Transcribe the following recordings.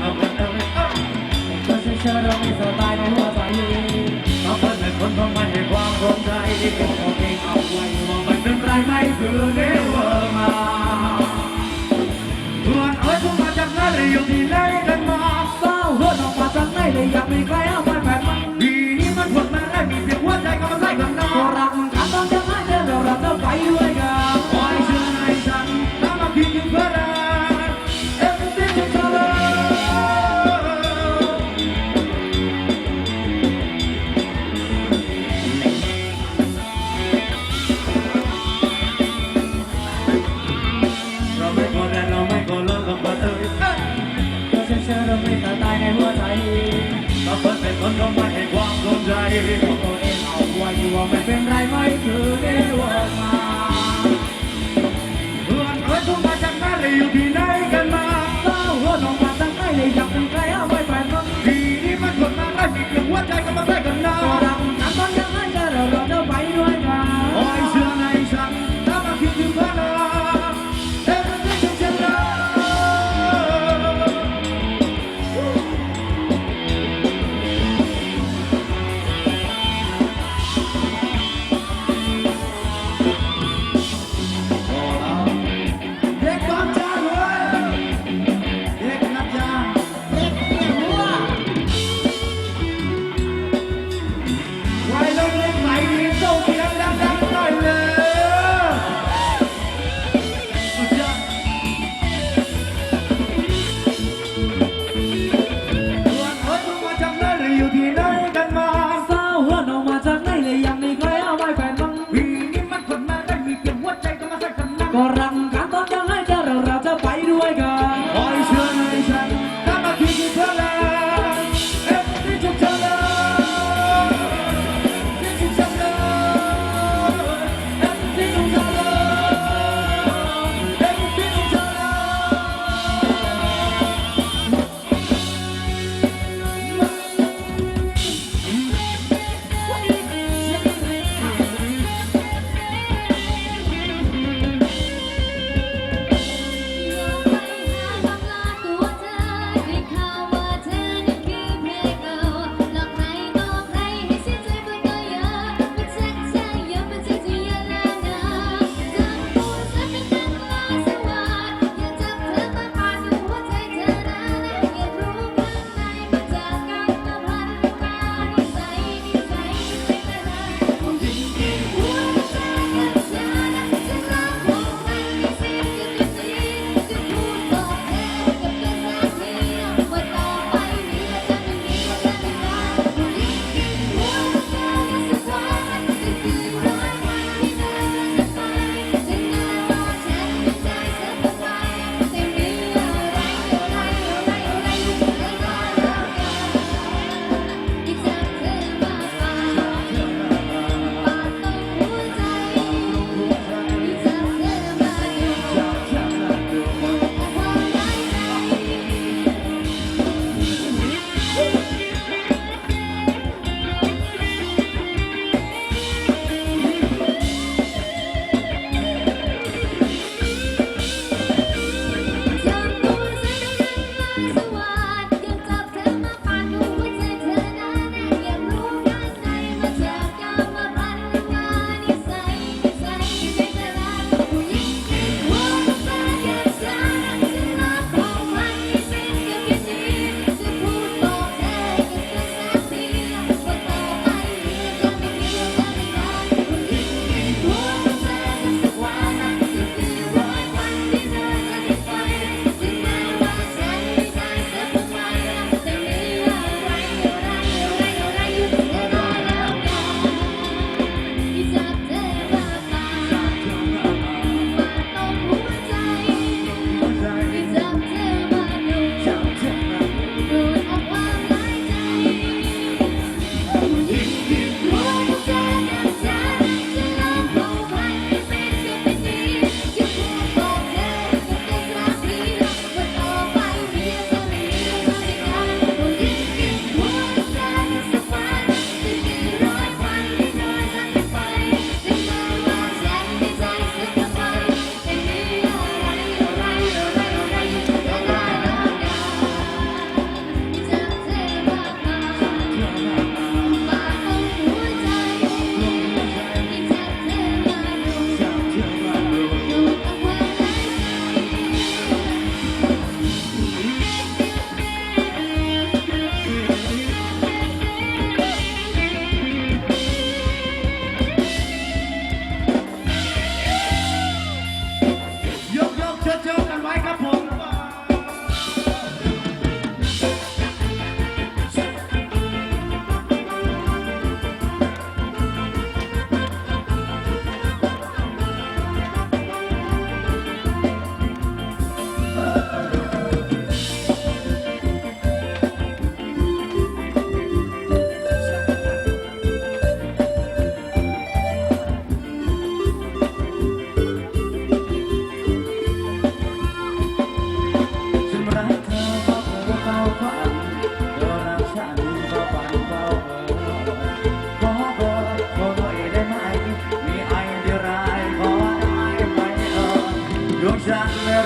เอาเงินเอ้ยเอ้ยก็เชื่อเชื่อเรามีสไตล์ในหัวใจเอาเงินเป็นคนทำไมให้ความสนใจบอกตัวเองเอาไว้ว่าม่เป็นไรไม่คือเดวมาเพื่อนเอ้ยพวกมาจากไหนอยู่ที่ไหนกันมาเศร้าเฮือนออกมาจากไหนเลยอยากมีใคร ไม่เป็นไรไม่คือเรียกว่ามาเพื่อนเอ้ยทุกมาจากไหนอยู่ที่ไหนกันมาเจ้าหัวนอองมาจากไหนเลยอยากมีใครเอาไปแผ่นมันทีนี้มันทนมาได้มีเพียงหัวใจก็มาใส่กันนา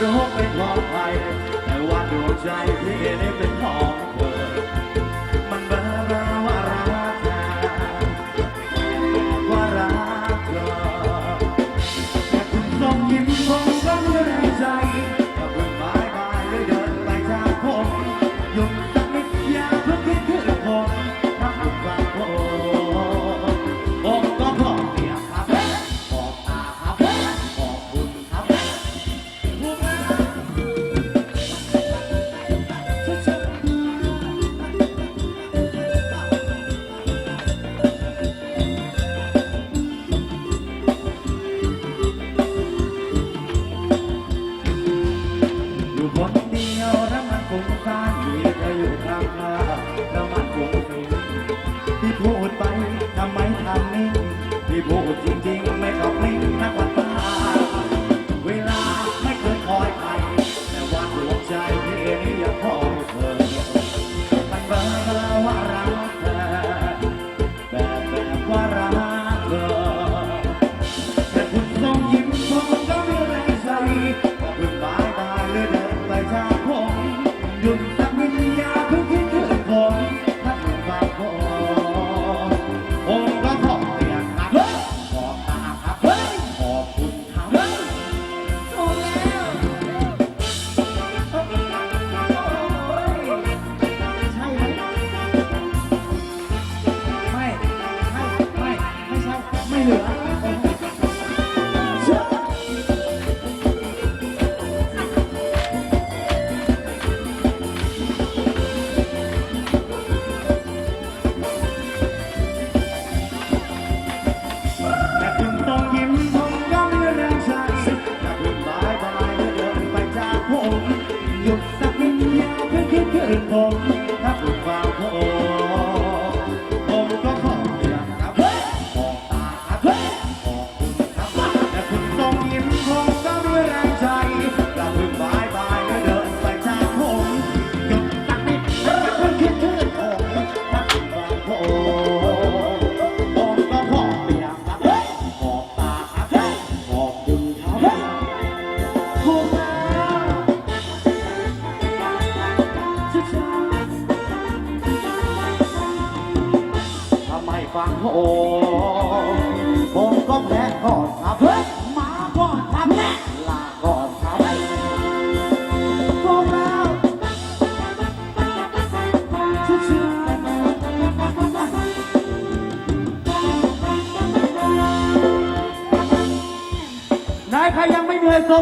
I'm hoping one night, and what do I?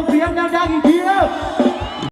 เสียงดัง